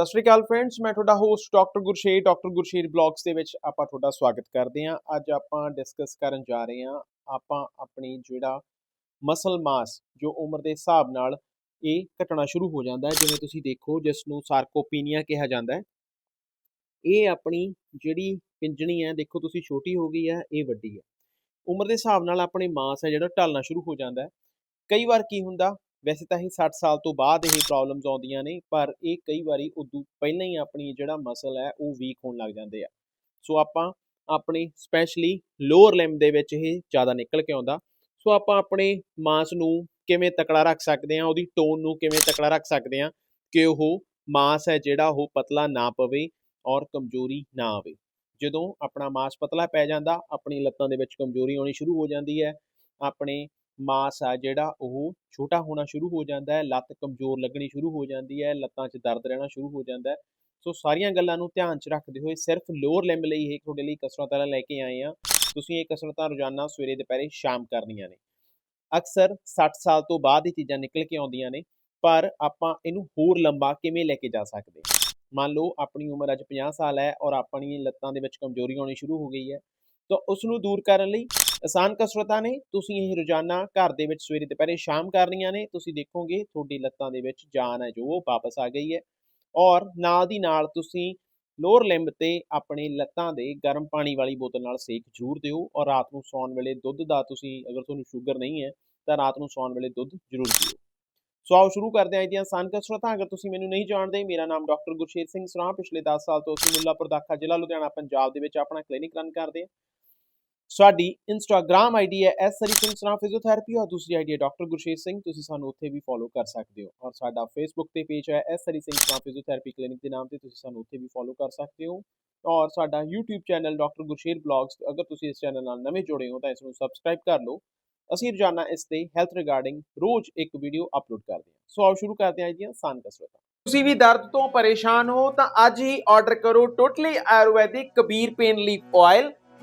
ਸਤਿ ਸ਼੍ਰੀ ਅਕਾਲ ਫਰੈਂਡਸ ਮੈਂ ਤੁਹਾਡਾ host doctor Gursher doctor Gursher blogs ਦੇ ਵਿੱਚ ਆਪਾਂ ਤੁਹਾਡਾ ਸਵਾਗਤ ਕਰਦੇ ਹਾਂ। ਅੱਜ ਆਪਾਂ ਡਿਸਕਸ ਕਰਨ ਜਾ ਰਹੇ ਹਾਂ ਆਪਾਂ ਆਪਣੀ ਜਿਹੜਾ ਮਸਲ ਮਾਸ ਜੋ ਉਮਰ ਦੇ ਹਿਸਾਬ ਨਾਲ ਇਹ ਘਟਣਾ ਸ਼ੁਰੂ ਹੋ ਜਾਂਦਾ ਹੈ, ਜਿਵੇਂ ਤੁਸੀਂ ਦੇਖੋ ਜਿਸ ਨੂੰ ਸਾਰਕੋਪੀਨੀਆ ਕਿਹਾ ਜਾਂਦਾ ਹੈ। ਇਹ ਆਪਣੀ ਜਿਹੜੀ ਪਿੰਜਣੀ ਹੈ, ਦੇਖੋ ਤੁਸੀਂ ਛੋਟੀ ਹੋ ਗਈ ਹੈ, ਇਹ ਵੱਡੀ ਹੈ। ਉਮਰ ਦੇ ਹਿਸਾਬ ਨਾਲ ਆਪਣੇ ਮਾਸ ਹੈ ਜਿਹੜਾ ਢਲਣਾ ਸ਼ੁਰੂ ਹੋ ਜਾਂਦਾ ਹੈ। ਕਈ ਵਾਰ ਕੀ ਹੁੰਦਾ ਵੈਸੇ ਤਾਂ ਇਹ 60 ਸਾਲ ਤੋਂ ਬਾਅਦ ਇਹ ਪ੍ਰੋਬਲਮਸ ਆਉਂਦੀਆਂ ਨੇ, ਪਰ ਇਹ ਕਈ ਵਾਰੀ ਉਦੋਂ ਪਹਿਲਾਂ ਹੀ ਆਪਣੀ ਜਿਹੜਾ ਮਸਲ ਹੈ ਉਹ ਵੀਕ ਹੋਣ ਲੱਗ ਜਾਂਦੇ ਆ। ਸੋ ਆਪਾਂ ਆਪਣੀ ਸਪੈਸ਼ਲੀ ਲੋਅਰ ਲਿੰਬ ਦੇ ਵਿੱਚ ਇਹ ਜ਼ਿਆਦਾ ਨਿਕਲ ਕੇ ਆਉਂਦਾ। ਸੋ ਆਪਾਂ ਆਪਣੇ ਮਾਸ ਨੂੰ ਕਿਵੇਂ ਤਕੜਾ ਰੱਖ ਸਕਦੇ ਹਾਂ, ਉਹਦੀ ਟੋਨ ਨੂੰ ਕਿਵੇਂ ਤਕੜਾ ਰੱਖ ਸਕਦੇ ਹਾਂ ਕਿ ਉਹ ਮਾਸ ਹੈ ਜਿਹੜਾ ਉਹ ਪਤਲਾ ਨਾ ਪਵੇ ਔਰ ਕਮਜ਼ੋਰੀ ਨਾ ਆਵੇ। ਜਦੋਂ ਆਪਣਾ ਮਾਸ ਪਤਲਾ ਪੈ ਜਾਂਦਾ, ਆਪਣੀ ਲੱਤਾਂ ਦੇ ਵਿੱਚ ਕਮਜ਼ੋਰੀ ਆਉਣੀ ਸ਼ੁਰੂ ਹੋ ਜਾਂਦੀ ਹੈ, ਆਪਣੇ ਮਾਸ ਆ ਜਿਹੜਾ ਉਹ ਛੋਟਾ ਹੋਣਾ ਸ਼ੁਰੂ ਹੋ ਜਾਂਦਾ ਹੈ, ਲੱਤ ਕਮਜ਼ੋਰ ਲੱਗਣੀ ਸ਼ੁਰੂ ਹੋ ਜਾਂਦੀ ਹੈ, ਲੱਤਾਂ 'ਚ ਦਰਦ ਰਹਿਣਾ ਸ਼ੁਰੂ ਹੋ ਜਾਂਦਾ ਹੈ। ਸੋ ਸਾਰੀਆਂ ਗੱਲਾਂ ਨੂੰ ਧਿਆਨ 'ਚ ਰੱਖਦੇ ਹੋਏ ਸਿਰਫ ਲੋਅਰ ਲਿੰਬ ਲਈ ਇਹ ਤੁਹਾਡੇ ਲਈ ਕਸਰਤਾਂ ਲੈ ਕੇ ਆਏ ਆ ਤੁਸੀਂ ਇਹ ਕਸਰਤਾਂ ਰੋਜ਼ਾਨਾ ਸਵੇਰੇ, ਦੁਪਹਿਰੇ, ਸ਼ਾਮ ਕਰਨੀਆਂ ਨੇ। ਅਕਸਰ 60 ਸਾਲ ਤੋਂ ਬਾਅਦ ਇਹ ਚੀਜ਼ਾਂ ਨਿਕਲ ਕੇ ਆਉਂਦੀਆਂ ਨੇ, ਪਰ ਆਪਾਂ ਇਹਨੂੰ ਹੋਰ ਲੰਬਾ ਕਿਵੇਂ ਲੈ ਕੇ ਜਾ ਸਕਦੇ? ਮੰਨ ਲਓ ਆਪਣੀ ਉਮਰ ਅੱਜ 50 ਸਾਲ ਹੈ ਔਰ ਆਪਣੀ ਲੱਤਾਂ ਦੇ ਵਿੱਚ ਕਮਜ਼ੋਰੀ ਆਉਣੀ ਸ਼ੁਰੂ ਹੋ ਗਈ ਹੈ, ਤਾਂ ਉਸ ਨੂੰ ਦੂਰ ਕਰਨ ਲਈ ਆਸਾਨ ਕਸਰਤਾਂ ਨੇ, ਤੁਸੀਂ ਇਹ ਰੋਜ਼ਾਨਾ ਘਰ ਦੇ ਵਿੱਚ ਸਵੇਰੇ ਦੁਪਹਿਰੇ ਸ਼ਾਮ ਕਰਨੀਆਂ ਨੇ, ਤੁਸੀਂ ਦੇਖੋਗੇ ਤੁਹਾਡੀ ਲੱਤਾਂ ਦੇ ਵਿੱਚ ਜਾਨ ਹੈ ਜੋ ਉਹ ਵਾਪਸ ਆ ਗਈ ਹੈ ਔਰ ਨਾਲ ਦੀ ਨਾਲ ਤੁਸੀਂ ਲੋਅਰ ਲਿੰਬ ਤੇ ਆਪਣੇ ਲੱਤਾਂ ਦੇ ਗਰਮ ਪਾਣੀ ਵਾਲੀ ਬੋਤਲ ਨਾਲ ਸੇਕ ਜ਼ਰੂਰ ਦਿਓ ਔਰ ਰਾਤ ਨੂੰ ਸੌਣ ਵੇਲੇ ਦੁੱਧ ਦਾ ਤੁਸੀਂ ਅਗਰ ਤੁਹਾਨੂੰ ਸ਼ੂਗਰ ਨਹੀਂ ਹੈ, ਤਾਂ ਰਾਤ ਨੂੰ ਸੌਣ ਵੇਲੇ ਦੁੱਧ ਜ਼ਰੂਰ ਪੀਓ। ਸੋ ਆਓ ਸ਼ੁਰੂ ਕਰਦੇ ਹਾਂ ਇਹਦੀਆਂ ਆਸਾਨ ਕਸਰਤਾਂ, ਅਗਰ ਤੁਸੀਂ ਮੈਨੂੰ ਨਹੀਂ ਜਾਣਦੇ, ਮੇਰਾ ਨਾਮ ਡਾਕਟਰ ਗੁਰਸ਼ੇਰ ਸਿੰਘ ਸਰਾਂ ਪਿਛਲੇ 10 ਸਾਲ ਤੋਂ ਅਸੀਂ ਮੁੱਲਾਪੁਰ ਦਾਖਾ ਜ਼ਿਲ੍ਹਾ ਲੁਧਿਆਣਾ, ਪੰਜਾਬ ਦੇ ਵਿੱਚ ਆਪਣਾ ਕਲੀਨਿਕ ਰਨ ਕਰਦੇ ਹਾਂ। ਸਾਡੀ ਇੰਸਟਾਗ੍ਰam ਆਈਡੀ ਹੈ ਐਸ ਸਰੀ ਸਿੰਘ ਸਰਾਂ ਫਿਜ਼ੀਓਥੈਰੇਪੀ ਔਰ ਦੂਸਰੀ ਆਈਡੀ ਹੈ ਡਾਕਟਰ ਗੁਰਸ਼ੇਰ ਸਿੰਘ, ਤੁਸੀਂ ਸਾਨੂੰ ਉੱਥੇ ਵੀ ਫੋਲੋ ਕਰ ਸਕਦੇ ਹੋ ਔਰ ਸਾਡਾ ਫੇਸਬੁੱਕ ਤੇ ਪੇਜ ਹੈ S Sri Singh Sran physiotherapy clinic ਦੇ ਨਾਮ ਤੇ ਤੁਸੀਂ ਸਾਨੂੰ ਉੱਥੇ ਵੀ ਫੋਲੋ ਕਰ ਸਕਦੇ ਹੋ ਔਰ ਸਾਡਾ YouTube channel doctor Gursher blogs ਅਗਰ ਤੁਸੀਂ ਇਸ ਚੈਨਲ ਨਾਲ ਨਵੇਂ ਜੁੜੇ ਹੋ ਤਾਂ ਇਸ ਨੂੰ ਸਬਸਕ੍ਰਾਈਬ ਕਰ ਲਓ। ਅਸੀਂ ਰੋਜ਼ਾਨਾ ਇਸ ਤੇ ਹੈਲਥ ਰਿਗਾਰਡਿੰਗ ਰੋਜ਼ ਇੱਕ ਵੀਡੀਓ ਅਪਲੋਡ ਕਰਦੇ ਹਾਂ। ਸੋ ਆਓ ਸ਼ੁਰੂ ਕਰਦੇ ਹਾਂ ਇਹਦੀਆਂ ਆਸਾਨ ਕਸਰਤਾਂ। ਤੁਸੀਂ ਵੀ ਦਰਦ ਤੋਂ ਪਰੇਸ਼ਾਨ ਹੋ ਤਾਂ ਅੱਜ ਹੀ ਆਰਡਰ ਕਰੋ totally ayurvedic Kabir pain leaf oil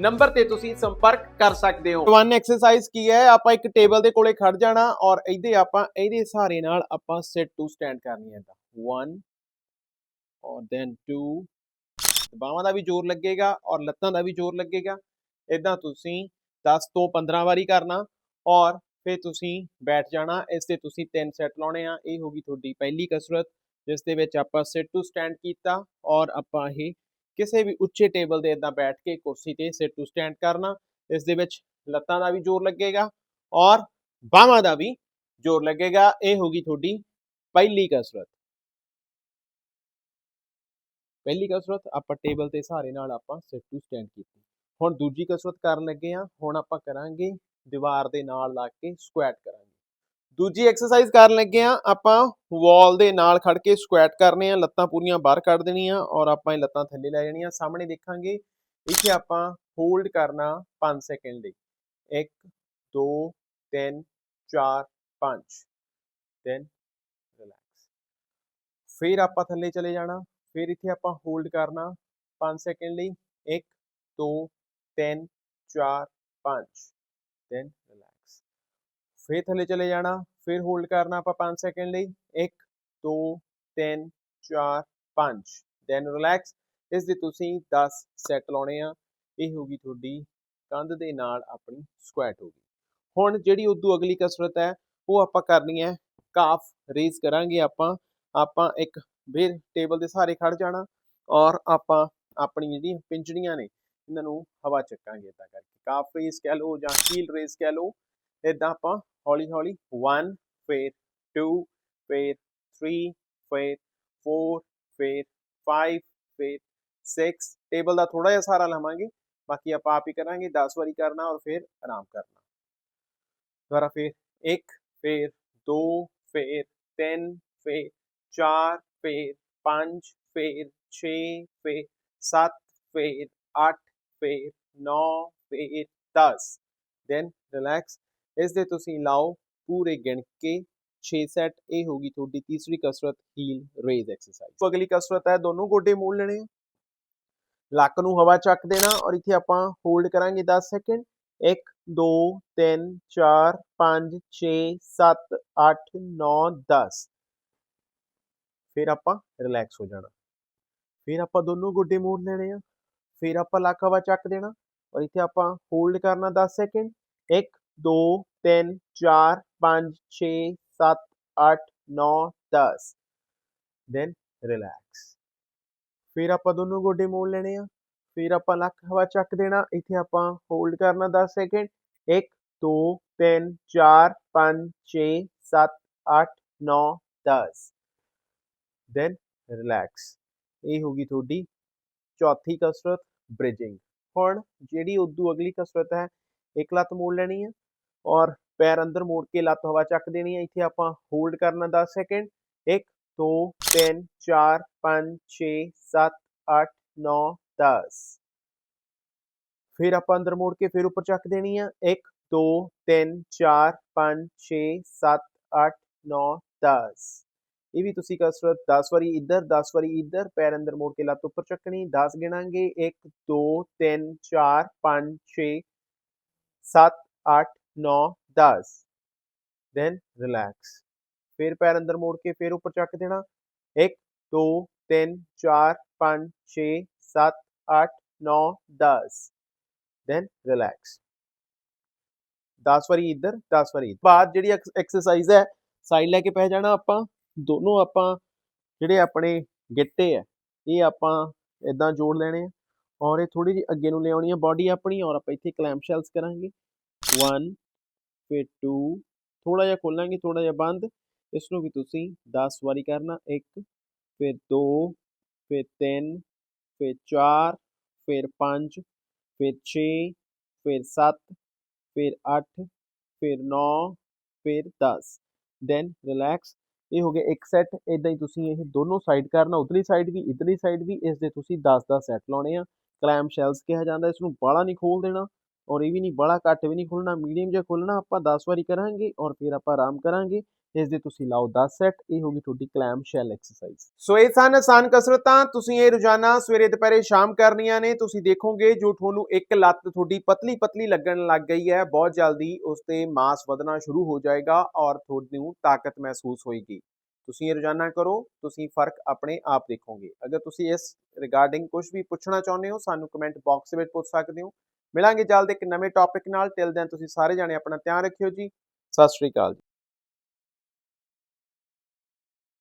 number ਤੇ ਤੁਸੀਂ ਸੰਪਰਕ ਕਰ ਸਕਦੇ ਹੋ। ਵਨ ਐਕਸਰਸਾਈਜ਼ ਕੀ ਹੈ? ਆਪਾਂ ਇੱਕ ਟੇਬਲ ਦੇ ਕੋਲੇ ਖੜ ਜਾਣਾ ਔਰ ਇਹਦੇ ਆਪਾਂ, ਇਹਦੇ ਸਹਾਰੇ ਨਾਲ ਆਪਾਂ ਸਿਟ ਟੂ ਸਟੈਂਡ ਕਰਨੀ ਹੈ ਤਾਂ। 1 ਔਰ ਦੈਨ 2 ਬਾਹਾਂ ਦਾ ਵੀ ਜ਼ੋਰ ਲੱਗੇਗਾ ਔਰ ਲੱਤਾਂ ਦਾ ਵੀ ਜ਼ੋਰ ਲੱਗੇਗਾ। ਇਦਾਂ ਤੁਸੀਂ 10 ਤੋਂ 15 ਵਾਰੀ ਕਰਨਾ ਔਰ ਫਿਰ ਤੁਸੀਂ ਬੈਠ ਜਾਣਾ। ਇਸ ਤੇ ਤੁਸੀਂ ਤਿੰਨ ਸੈੱਟ ਲਾਉਣੇ ਆ। ਇਹ ਹੋਗੀ ਤੁਹਾਡੀ ਪਹਿਲੀ ਕਸਰਤ, ਜਿਸ ਦੇ ਵਿੱਚ ਆਪਾਂ ਸਿਟ ਟੂ ਸਟੈਂਡ ਕੀਤਾ ਔਰ ਆਪਾਂ ਇਹ ਕਿਸੇ ਵੀ ਉੱਚੇ ਟੇਬਲ ਦੇ ਇਦਾਂ ਬੈਠ ਕੇ ਕੁਰਸੀ ਤੇ ਸਿਰ ਟੂ ਸਟੈਂਡ ਕਰਨਾ, ਇਸ ਦੇ ਵਿੱਚ ਲੱਤਾਂ ਦਾ ਵੀ ਜ਼ੋਰ ਲੱਗੇਗਾ ਔਰ ਬਾਹਾਂ ਦਾ ਵੀ ਜ਼ੋਰ ਲੱਗੇਗਾ। ਇਹ ਹੋਗੀ ਤੁਹਾਡੀ ਪਹਿਲੀ ਕਸਰਤ। ਪਹਿਲੀ ਕਸਰਤ ਆਪਾਂ ਟੇਬਲ ਤੇ ਸਹਾਰੇ ਨਾਲ ਆਪਾਂ ਸਿਰ ਟੂ ਸਟੈਂਡ ਕੀਤੀ। ਹੁਣ ਦੂਜੀ ਕਸਰਤ ਕਰਨ ਲੱਗੇ ਆ ਹੁਣ ਆਪਾਂ ਕਰਾਂਗੇ ਦੀਵਾਰ ਦੇ ਨਾਲ ਲਾ ਕੇ ਸਕੁਐਟ ਕਰਾਂਗੇ। ਦੂਜੀ ਐਕਸਰਸਾਈਜ਼ ਕਰਨ ਲੱਗੇ ਆ ਆਪਾਂ ਵਾਲ ਦੇ ਨਾਲ ਖੜ ਕੇ ਸਕੁਐਟ ਕਰਨੇ ਆ ਲੱਤਾਂ ਪੂਰੀਆਂ ਬਾਹਰ ਕੱਢ ਦੇਣੀਆਂ ਔਰ ਆਪਾਂ ਇਹ ਲੱਤਾਂ ਥੱਲੇ ਲੈ ਜਾਣੀਆਂ। ਸਾਹਮਣੇ ਦੇਖਾਂਗੇ, ਇੱਥੇ ਆਪਾਂ ਹੋਲਡ ਕਰਨਾ 5 ਸੈਕਿੰਡ ਲਈ। 1 2 3 4 5 ਦੈਨ ਰਿਲੈਕਸ ਫਿਰ ਆਪਾਂ ਥੱਲੇ ਚਲੇ ਜਾਣਾ, ਫਿਰ ਇੱਥੇ ਆਪਾਂ ਹੋਲਡ ਕਰਨਾ 5 ਸੈਕਿੰਡ ਲਈ। 1 2 3 4 5 ਦੈਨ ਰਿਲੈਕਸ ਫਿਰ ਥੱਲੇ ਚਲੇ ਜਾਣਾ, ਫਿਰ ਹੋਲਡ ਕਰਨਾ ਆਪਾਂ 5 ਸੈਕਿੰਡ ਲਈ 1 2 3 4 5 ਦੈਨ ਰਿਲੈਕਸ ਇਸ ਦੇ ਤੁਸੀਂ 10 ਸੈੱਟ ਲਾਉਣੇ ਆ। ਇਹ ਹੋਗੀ ਤੁਹਾਡੀ ਕੰਧ ਦੇ ਨਾਲ ਆਪਣੀ ਸਕੁਐਟ ਹੋਗੀ ਹੁਣ ਜਿਹੜੀ ਉਦੋਂ ਅਗਲੀ ਕਸਰਤ ਹੈ, ਉਹ ਆਪਾਂ ਕਰਨੀ ਹੈ ਕਾਫ ਰੇਜ਼ ਕਰਾਂਗੇ ਆਪਾਂ। ਆਪਾਂ ਇੱਕ ਫਿਰ ਟੇਬਲ ਦੇ ਸਹਾਰੇ ਖੜ ਜਾਣਾ ਔਰ ਆਪਾਂ ਆਪਣੀ ਜਿਹੜੀ ਪਿੰਜੜੀਆਂ ਨੇ, ਇਹਨਾਂ ਨੂੰ ਹਵਾ ਚੱਕਾਂਗੇ ਇਦਾਂ ਕਰਕੇ। ਕਾਫ ਰੇਜ਼ ਕਹਿ ਲਓ ਜਾਂ ਹੀਲ ਰੇਜ਼ ਕਹਿ ਲਓ। ਇਦਾਂ ਆਪਾਂ ਹੌਲੀ ਹੌਲੀ 1 ਫਿਰ 2 ਫਿਰ 3 ਫਿਰ 4 ਫਿਰ 5 ਫਿਰ 6 ਟੇਬਲ ਦਾ ਥੋੜਾ ਜਿਹਾ ਸਹਾਰਾ ਲਵਾਂਗੇ ਬਾਕੀ ਆਪਾਂ ਆਪ ਹੀ ਕਰਾਂਗੇ 10 ਵਾਰੀ ਕਰਨਾ ਔਰ ਫਿਰ ਆਰਾਮ ਕਰਨਾ ਦੁਬਾਰਾ ਫਿਰ 1 ਫਿਰ 2 ਫਿਰ 3 ਫਿਰ 4 ਫਿਰ 5 ਫਿਰ 6 ਫਿਰ 7 ਫਿਰ 8 ਫਿਰ 9 ਫਿਰ 10 ਦੈਨ ਰਿਲੈਕਸ ਇਸ ਦੇ ਤੁਸੀਂ ਲਾਓ ਪੂਰੇ ਗਿਣ ਕੇ 6 ਸੈਟ, ਇਹ ਹੋਗੀ ਤੁਹਾਡੀ ਤੀਸਰੀ ਕਸਰਤ ਹੀਲ ਰੇਜ਼ ਐਕਸਰਸਾਈਜ਼ ਅਗਲੀ ਕਸਰਤ ਹੈ ਦੋਨੋਂ ਗੋਡੇ ਮੋੜ ਲੈਣੇ ਆ। ਲੱਕ ਨੂੰ ਹਵਾ ਚੱਕ ਦੇਣਾ ਔਰ ਇੱਥੇ ਆਪਾਂ ਹੋਲਡ ਕਰਾਂਗੇ 10 ਸੈਕਿੰਡ 1 2 3 4 5 6 7 8 9 10 ਫਿਰ ਆਪਾਂ ਰਿਲੈਕਸ ਹੋ ਜਾਣਾ। ਫਿਰ ਆਪਾਂ ਦੋਨੋਂ ਗੋਡੇ ਮੋੜ ਲੈਣੇ ਆ। ਫਿਰ ਆਪਾਂ ਲੱਕ ਹਵਾ ਚੱਕ ਦੇਣਾ ਔਰ ਇੱਥੇ ਆਪਾਂ ਹੋਲਡ ਕਰਨਾ 10 ਸੈਕਿੰਡ 1 2 3 4 5 6 7 8 9 10 ਦੈਨ ਰਿਲੈਕਸ ਫਿਰ ਆਪਾਂ ਦੋਨੋਂ ਗੋਡੇ ਮੋੜ ਲੈਣੇ ਆ ਫਿਰ ਆਪਾਂ ਲੱਕ ਹਵਾ ਚੱਕ ਦੇਣਾ ਇੱਥੇ ਆਪਾਂ ਹੋਲਡ ਕਰਨਾ 10 ਸੈਕਿੰਡ 1 2 3 4 5 6 7 8 9 10 ਦੈਨ ਰਿਲੈਕਸ ਇਹ ਹੋਗੀ ਤੁਹਾਡੀ ਚੌਥੀ ਕਸਰਤ ਬ੍ਰਿਜਿੰਗ ਹੁਣ ਜਿਹੜੀ ਉਦੋਂ ਅਗਲੀ ਕਸਰਤ ਹੈ ਇੱਕ ਲੱਤ ਮੋੜ ਲੈਣੀ ਹੈ ਔਰ ਪੈਰ ਅੰਦਰ ਮੋੜ ਕੇ ਲੱਤ ਹਵਾ ਚੱਕ ਦੇਣੀ ਹੈ। ਇੱਥੇ ਆਪਾਂ ਹੋਲਡ ਕਰਨਾ 10 ਸੈਕਿੰਡ 1 2 3 4 5 6 7 8 9 10 ਫਿਰ ਆਪਾਂ ਅੰਦਰ ਮੋੜ ਕੇ ਫਿਰ ਉੱਪਰ ਚੱਕ ਦੇਣੀ ਆ 1 2 3 4 5 6 7 8 9 10 ਇਹ ਵੀ ਤੁਸੀਂ ਕਸਰਤ 10 ਵਾਰੀ ਇੱਧਰ 10 ਵਾਰੀ ਇੱਧਰ, ਪੈਰ ਅੰਦਰ ਮੋੜ ਕੇ ਲੱਤ ਉੱਪਰ ਚੱਕਣੀ। 10 ਗਿਣਾਂਗੇ। 1 2 3 4 5 6 7 8 9 10 ਦੈਨ ਰਿਲੈਕਸ ਫਿਰ ਪੈਰ ਅੰਦਰ ਮੋੜ ਕੇ ਫਿਰ ਉੱਪਰ ਚੱਕ ਦੇਣਾ 1 2 3 4 5 6 7 8 9 10 ਦੈਨ ਰਿਲੈਕਸ 10 ਵਾਰੀ ਇੱਧਰ 10 ਵਾਰੀ ਇੱਧਰ। ਬਾਅਦ ਜਿਹੜੀ ਐਕਸਰਸਾਈਜ਼ ਹੈ ਸਾਈਡ ਲੈ ਕੇ ਪੈ ਜਾਣਾ ਆਪਾਂ ਦੋਨੋਂ ਆਪਾਂ ਜਿਹੜੇ ਆਪਣੇ ਗਿੱਟੇ ਆ ਇਹ ਆਪਾਂ ਇਦਾਂ ਜੋੜ ਲੈਣੇ ਆ ਔਰ ਇਹ ਥੋੜੀ ਜਿਹੀ ਅੱਗੇ ਨੂੰ ਲਿਆਉਣੀ ਆ ਬਾਡੀ ਆਪਣੀ ਔਰ ਆਪਾਂ ਇੱਥੇ ਕਲੈਂਪ ਸ਼ੈਲਸ ਕਰਾਂਗੇ 1 ਫਿਰ 2 ਥੋੜਾ ਜਿਹਾ ਖੋਲਾਂਗੇ ਥੋੜਾ ਜਿਹਾ ਬੰਦ। ਇਸ ਨੂੰ ਵੀ ਤੁਸੀਂ 10 ਵਾਰੀ ਕਰਨਾ। 1 ਫਿਰ 2 ਫਿਰ 3 ਫਿਰ 4 ਫਿਰ 5 ਫਿਰ 6 ਫਿਰ 7 ਫਿਰ 8 ਫਿਰ 9 ਫਿਰ 10 ਦੈਨ ਰਿਲੈਕਸ ਇਹ ਹੋ ਗਿਆ ਇੱਕ ਸੈੱਟ ਇਦਾਂ ਹੀ ਤੁਸੀਂ ਇਹ ਦੋਨੋਂ ਸਾਈਡ ਕਰਨਾ। ਉਧਰਲੀ ਸਾਈਡ ਵੀ, ਇਧਰਲੀ ਸਾਈਡ ਵੀ। ਇਸ ਦੇ ਤੁਸੀਂ 10-10 ਸੈੱਟ ਲਾਉਣੇ ਆ। ਕਲੈਮ ਸ਼ੈਲਸ ਕਿਹਾ ਜਾਂਦਾ। ਇਸ ਨੂੰ ਬਾਹਲਾ ਨਹੀਂ ਖੋਲ ਦੇਣਾ। ਔਰ ਇਹ ਵੀ ਨਹੀਂ ਬੜਾ ਘੱਟ ਵੀ ਨਹੀਂ ਖੋਲਣਾ ਮੀਡੀਅਮ ਜਿਹਾ ਖੋਲਣਾ ਆਪਾਂ 10 ਵਾਰੀ ਕਰਾਂਗੇ ਔਰ ਫਿਰ ਆਪਾਂ ਆਰਾਮ ਕਰਾਂਗੇ ਇਸ ਦੇ ਤੁਸੀਂ ਲਾਓ 10 ਸੈੱਟ ਇਹ ਹੋਗੀ ਤੁਹਾਡੀ ਕਲੈਮ ਸ਼ੈਲ ਐਕਸਰਸਾਈਜ਼ ਸੋ ਇਹ ਸਨ ਆਸਾਨ ਕਸਰਤਾਂ ਤੁਸੀਂ ਇਹ ਰੋਜ਼ਾਨਾ ਸਵੇਰੇ ਦੁਪਹਿਰੇ ਸ਼ਾਮ ਕਰਨੀਆਂ ਨੇ ਤੁਸੀਂ ਦੇਖੋਗੇ ਜੋ ਤੁਹਾਨੂੰ ਇੱਕ ਲੱਤ ਤੁਹਾਡੀ ਪਤਲੀ ਪਤਲੀ ਲੱਗਣ ਲੱਗ ਗਈ ਹੈ ਬਹੁਤ ਜਲਦੀ ਉਸ ਤੇ ਮਾਸ ਵਧਣਾ ਸ਼ੁਰੂ ਹੋ ਜਾਏਗਾ ਔਰ ਤੁਹਾਨੂੰ ਤਾਕਤ ਮਹਿਸੂਸ ਹੋਏਗੀ ਤੁਸੀਂ ਇਹ ਰੋਜ਼ਾਨਾ ਕਰੋ ਤੁਸੀਂ ਫ਼ਰਕ ਆਪਣੇ ਆਪ ਦੇਖੋਗੇ ਅਗਰ ਤੁਸੀਂ ਇਸ ਰਿਗਾਰਡਿੰਗ ਕੁਝ ਵੀ ਪੁੱਛਣਾ ਚਾਹੁੰਦੇ ਹੋ ਸਾਨੂੰ ਕਮੈਂਟ ਬਾਕਸ ਵਿੱਚ ਪੁੱਛ ਸਕਦੇ ਹੋ ਮਿਲਾਂਗੇ ਜਲਦ ਇੱਕ ਨਵੇਂ ਟੌਪਿਕ ਨਾਲ। ਟਿਲ ਦੈਨ ਤੁਸੀਂ ਸਾਰੇ ਜਾਣੇ ਆਪਣਾ ਧਿਆਨ ਰੱਖਿਓ ਜੀ। ਸਤਿ ਸ਼੍ਰੀ ਅਕਾਲ ਜੀ।